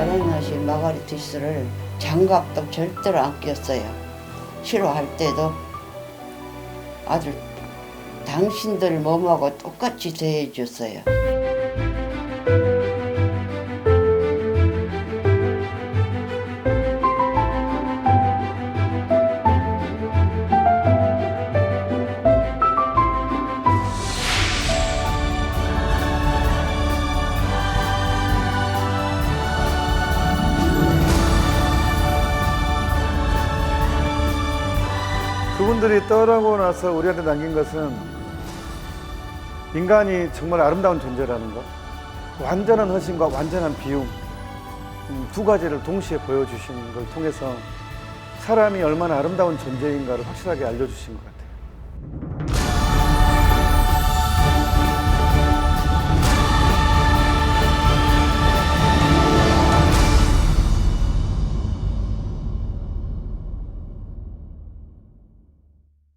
사랑하신 마가리티스를 장갑도 절대로 안 꼈어요. 싫어할 때도 아주 당신들 몸하고 똑같이 대해줬어요. 그분들이 떠나고 나서 우리한테 남긴 것은 인간이 정말 아름다운 존재라는 것, 완전한 헌신과 완전한 비움 음, 두 가지를 동시에 보여주시는 걸 통해서 사람이 얼마나 아름다운 존재인가를 확실하게 알려주신 것 같아요.